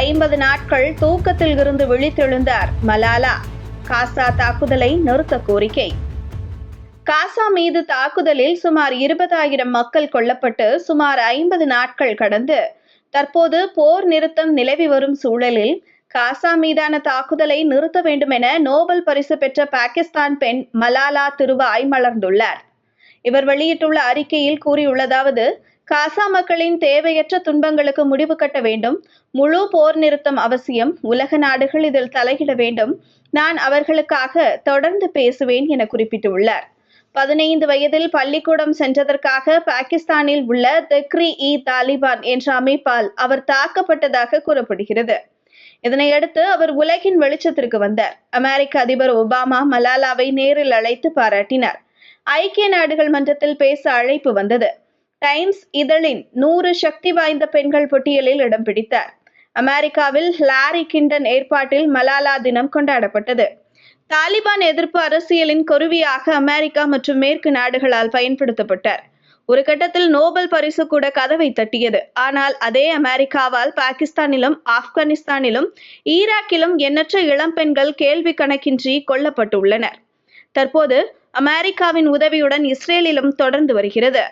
ஐம்பது நாட்கள் தூக்கத்தில் இருந்து விழித்தெழுந்தார் மலாலா. காசா தாக்குதலை நிறுத்த கோரிக்கை. காசா மீது தாக்குதலில் சுமார் இருபதாயிரம் மக்கள் கொல்லப்பட்டு சுமார் ஐம்பது நாட்கள் கடந்து தற்போது போர் நிறுத்தம் நிலவி வரும் சூழலில் காசா மீதான தாக்குதலை நிறுத்த வேண்டும் என நோபல் பரிசு பெற்ற பாகிஸ்தான் பெண் மலாலா திருவாய் மலர்ந்துள்ளார். இவர் வெளியிட்டுள்ள அறிக்கையில் கூறியுள்ளதாவது காசா மக்களின் தேவையற்ற துன்பங்களுக்கு முடிவு கட்ட வேண்டும். முழு போர் நிறுத்தம் அவசியம். உலக நாடுகள் இதில் தலையிட வேண்டும். நான் அவர்களுக்காக தொடர்ந்து பேசுவேன் என குறிப்பிட்டுள்ளார். பதினைந்து வயதில் பள்ளிக்கூடம் சென்றதற்காக பாகிஸ்தானில் உள்ள தெக்ரி இ தாலிபான் என்ற அமைப்பால் அவர் தாக்கப்பட்டதாக கூறப்படுகிறது. இதனையடுத்து அவர் உலகின் வெளிச்சத்திற்கு வந்தார். அமெரிக்க அதிபர் ஒபாமா மலாலாவை நேரில் அழைத்து பாராட்டினார். ஐக்கிய நாடுகள் மன்றத்தில் பேச அழைப்பு வந்தது. டைம்ஸ் இதழின் நூறு சக்தி வாய்ந்த பெண்கள் பட்டியலில் இடம் பிடித்தார் அமெரிக்காவில் லாரி கிண்டன் ஏற்பாட்டில் மலாலா தினம் கொண்டாடப்பட்டது. தாலிபான் எதிர்ப்பு அரசியலின் கருவியாக அமெரிக்கா மற்றும் மேற்கு நாடுகளால் பயன்படுத்தப்பட்டார் ஒரு கட்டத்தில் நோபல் பரிசு கூட கதவை தட்டியது. ஆனால் அதே அமெரிக்காவால் பாகிஸ்தானிலும் ஆப்கானிஸ்தானிலும் ஈராக்கிலும் எண்ணற்ற இளம்பெண்கள் கேள்வி கணக்கின்றி கொல்லப்பட்டுள்ளனர். தற்போது அமெரிக்காவின் உதவியுடன் இஸ்ரேலிலும் தொடர்ந்து வருகிறது.